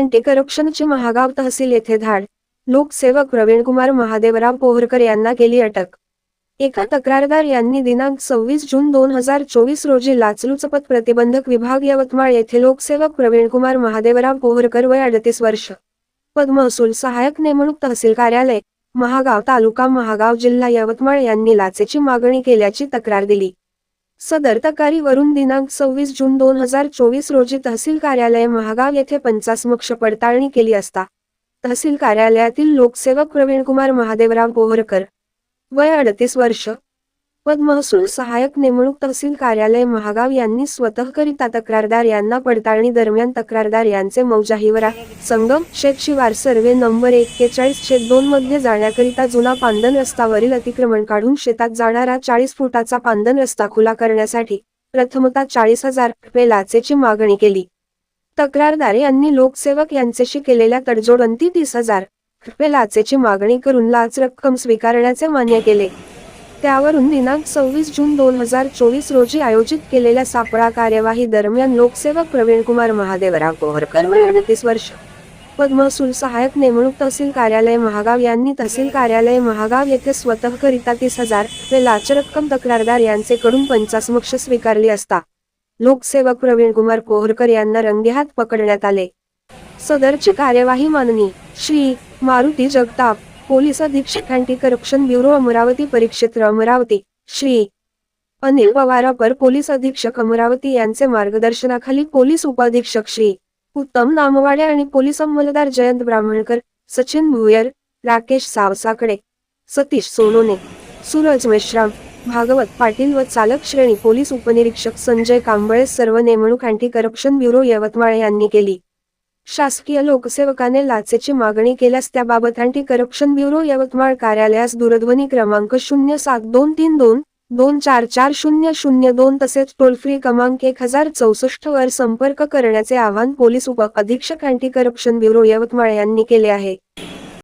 Anti करप्शनची Mahagaon तहसील येथे धाड. लोकसेवक प्रवीणकुमार महादेवराव पोहरकर यांना केली अटक. एका तक्रारदार यांनी दिनांक सव्वीस जून दोन हजार चोवीस रोजी लाचलुचपत प्रतिबंधक विभाग यवतमाळ येथे लोकसेवक प्रवीणकुमार महादेवराव पोहरकर वय अडतीस वर्ष. पद महसूल सहाय्यक नेमणूक तहसील कार्यालय महागाव तालुका महागाव जिल्हा यवतमाळ यांनी लाचेची मागणी केल्याची तक्रार दिली. सदर तक्रारीवरून दिनांक सव्वीस जून दोन हजार चोवीस रोजी तहसील कार्यालय महागाव येथे पंचासमक्ष पडताळणी केली असता तहसील कार्यालयातील लोकसेवक प्रवीणकुमार महादेवराव पोहरकर वय अडतीस वर्ष पद महसूल सहाय्यक नेमणूक तहसील कार्यालय महागाव यांनी स्वतःकरिता तक्रारदार यांना पडताळणी दरम्यान तक्रारदार यांचे मौजाहिवरा संगम शेत शिवार सर्वे नंबर एक्केचाळीस शेत दोन मध्ये जाण्याकरिता जुना पांदन रस्तावरील अतिक्रमण काढून शेतात जाणारा चाळीस फुटाचा पांदन रस्ता खुला करण्यासाठी प्रथमतः चाळीस हजार रुपये लाचेची मागणी केली. तक्रारदार यांनी लोकसेवक यांच्याशी केलेल्या तडजोड अंती तीस हजार रुपये लाचेची मागणी करून लाच रक्कम स्वीकारण्याचे मान्य केले. त्यावरून दिनांक सव्वीस जून दोन हजार चोवीस रोजी आयोजित केलेल्या सापळा कार्यवाही दरम्यान लोकसेवक प्रवीणकुमार महादेवराव कोहरकर अडतीस वर्ष पद सहायक सहाय्यक नेमणूक तहसील कार्यालय महागाव यांनी तहसील कार्यालय महागाव येथे स्वतःकरिता तीस हजार रुपये लाच रक्कम तक्रारदार यांचेकडून पंचासमक्ष स्वीकारली असता लोकसेवक प्रवीणकुमार कोहरकर यांना रंगेहात पकडण्यात आले. सदरची कार्यवाही माननी श्री मारुती जगताप पोलीस अधीक्षक अँटी करप्शन ब्युरो अमरावती परिक्षेत्र अमरावती श्री. अनिल पवारापर पोलीस अधीक्षक अमरावती यांचे मार्गदर्शनाखाली पोलीस उपाधीक्षक श्री. उत्तम नामवाडे आणि पोलीस अंमलदार जयंत ब्राह्मणकर सचिन भुयर राकेश सावसाकडे सतीश सोनोने सूरज मेश्राम भागवत पाटील व चालक श्रेणी पोलीस उपनिरीक्षक संजय कांबळे सर्व नेमणूक अँटी करप्शन ब्युरो यवतमाळ यांनी केली. शासकीय लोकसेवकाने लाचेची मागणी केल्यास त्याबाबत अँटी करप्शन ब्युरो यवतमाळ कार्यालयास दूरध्वनी क्रमांक शून्य सात दोन तीन दोन दोन चार चार शून्य शून्य दोन तसेच टोल फ्री क्रमांक एक हजार चौसष्ट वर संपर्क करण्याचे आवाहन पोलीस उप अधीक्षक अँटी करप्शन ब्युरो यवतमाळ यांनी केले आहे.